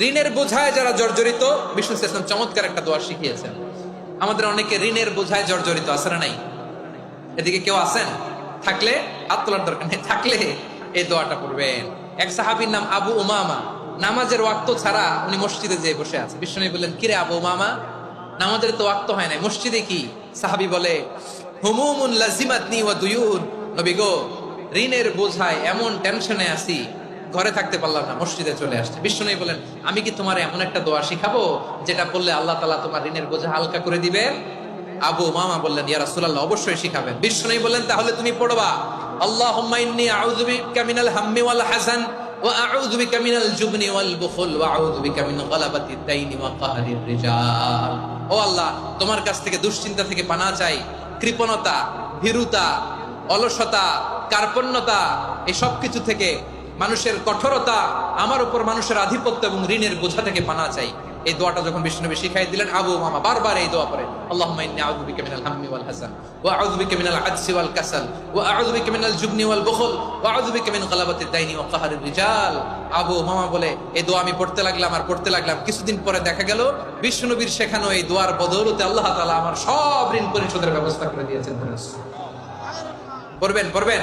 ঋণের বোঝায় যারা জর্জরিত, বিষ্ণু ইসলাম চমৎকার একটা দোয়া শিখিয়েছেন। আমাদের অনেকে ঋণের বোঝায় জর্জরিত, আছে না নাই? এদিকে কেউ আছেন? থাকলে, হাত তোলার দরকার নেই, থাকলে এই দোয়াটা পড়বেন। এক সাহাবীর নাম আবু উমামা, নামাজের ওয়াক্ত ছাড়া উনি মসজিদে যেয়ে বসে আছে। বিষ্ণু বললেন, কিরে আবু উমামা, নামাজের তো ওয়াক্ত হয় নাই, মসজিদে কি? সাহাবি বলে, হুমুমুন লাজিমাতনি ওয়া নবী গো, ঋণের বোঝায় এমন টেনশনে আছি ঘরে থাকতে পারলাম না, মসজিদে চলে আসছে। বিষ্ণু বলেন আমি কি তোমার এমন একটা দোয়া শিখাবো, যেটা বললে আল্লাহ তালা তোমার ঋণের বোঝা হালকা করে দিবেন? আবু মামা বললেন, ইয়া রাসূলুল্লাহ, অবশ্যই শিখাবেন। বিষ্ণু বললেন, তাহলে তুমি পড়বা, আল্লাহুম্মা ইন্নী হাম্মি ওয়াল হাসান তোমার কাছ থেকে দুশ্চিন্তা থেকে পানা চাই, কৃপণতা, ভীরুতা, অলসতা, কার্পণ্যতা, এই সব কিছু থেকে মানুষের কঠোরতা আমার উপর মানুষের আধিপত্য এবং ঋণের বোঝা থেকে পানা চাই। এই দোয়াটা যখন বিষ্ণুনবী শিখাই দিলেন আবু মামা বারবার এই দোয়া পড়ে। আল্লাহুম্মা ইন্নী আউযু মিনাল হাম্মি ওয়াল হাসান ওয়া আউযু মিনাল আজসি ওয়াল কাসাল ওয়া আউযু মিনাল জুবনি ওয়াল বুখল ওয়া আউযু মিন গালাবাতিদ দাইনি ওয়া কাহরির রিজাল। আবু মামা বলে এই দোয়া আমি পড়তে লাগলাম আর পড়তে লাগলাম। কিছুদিন পরে দেখা গেল বিষ্ণুনবীর শেখানো এই দোয়ার বদৌলতে আল্লাহ তাআলা আমার সব ঋণ পরিশোধের ব্যবস্থা করে দিয়েছেন। পড়বেন পড়বেন।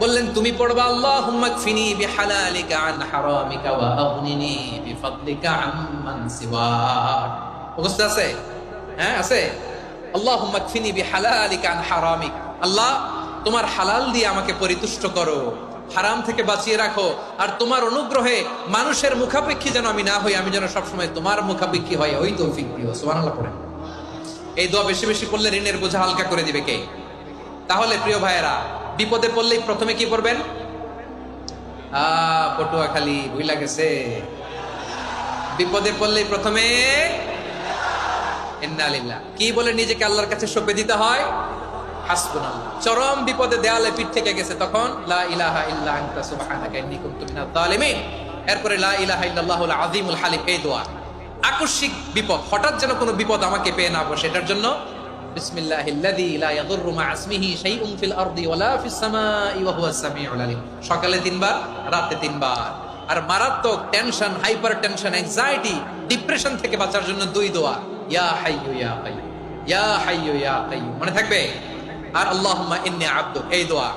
বললেন, তুমি পড়বা মুখস্থ আছে? হ্যাঁ আছে। আল্লাহ, তোমার হালাল দিয়ে আমাকে পরিতুষ্ট করো, হারাম থেকে বাঁচিয়ে রাখো, আর তোমার অনুগ্রহে মানুষের মুখাপেক্ষী যেন আমি না হই, আমি যেন সবসময় তোমার মুখাপেক্ষী হয় ওই তৌফিক দিও সুবহানাল্লাহ এই দোয়া বেশি বেশি পড়লে ঋণের বোঝা হালকা করে দিবে কে? তাহলে প্রিয় ভাইয়েরা বিপদে পড়লেই প্রথমে কি করবেন পটুয়া খালি ভুইলা গেছে। বিপদে পড়লেই প্রথমে কি বলে নিজেকে আল্লাহর কাছে সঁপে দিতে হয়? চরম বিপদে দেয়ালে পিঠ থেকে গেছে তখন এরপরে আকস্মিক বিপদ, হঠাৎ যেন কোনো বিপদ আমাকে পেয়ে না বসে, এটার জন্য সকালে তিনবার, রাতে তিনবার। আর মারাত্মক tension hyper tension anxiety depression থেকে বাঁচার জন্য দুই দোয়া। ইয়া হাইয়ু ইয়া কাইয়্যুম। ইয়া হাইয়ু ইয়া কাইয়্যুম। মনে থাকবে? আর আল্লাহুম্মা ইন্নী আবদুক এই দোয়া।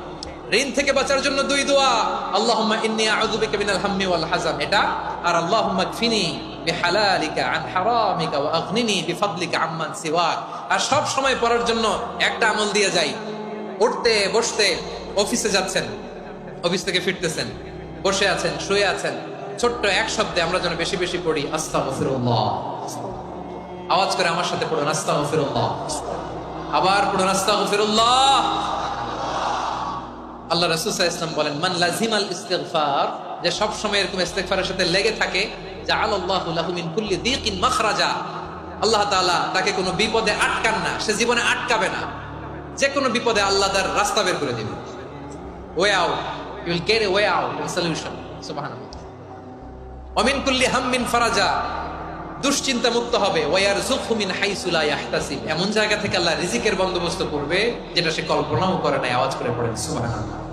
ঋণ থেকে বাঁচার জন্য দুই দোয়া। আল্লাহুম্মা ইন্নী আউযু বিকা মিনাল হাম্মি ওয়াল হাযান এটা। আর আল্লাহুম্মা কফিনি বিহালালিকা আন হারামিকা ওয়া আগনিনি বিফাদলিকা আম্মান সিওয়াক। আর সব সময় পড়ার জন্য একটা আমল দিয়ে যাই। উঠতে, বসতে, অফিসে যাচ্ছেন, অফিস থেকে ফিরতেছেন, বসে আছেন, শুয়ে আছেন। ছোট্ট এক শব্দে আমরা যেন বেশি বেশি পড়ি, আস্তাগফিরুল্লাহ। আওয়াজ করে আমার সাথে পড়ুন, আস্তাগফিরুল্লাহ। আবার পড়ুন, আস্তাগফিরুল্লাহ। আল্লাহ রাসূল সাল্লাল্লাহু আলাইহি বলেন, মান লাজিমাল ইস্তিগফার যে সব সময় এরকম ইস্তিগফারের সাথে লেগে থাকে, জাআলাল্লাহু লাহু মিন কুল্লি মাখরাজা আল্লাহ তাআলা তাকে কোনো বিপদে আটকান না, সে জীবনে আটকাবে না। যে কোনো বিপদে আল্লাহ তার রাস্তা বের করে দিবে। Way out you a way and solution ফারাজা, দুশ্চিন্তা মুক্ত হবে। ওয়ার জুফুমিন হাইসুলা এমন জায়গা থেকে আল্লাহ রিজিকের বন্দোবস্ত করবে, যেটা সে কল্পনাও করে নাই, আওয়াজ করে পড়েন, সুবহানাল্লাহ।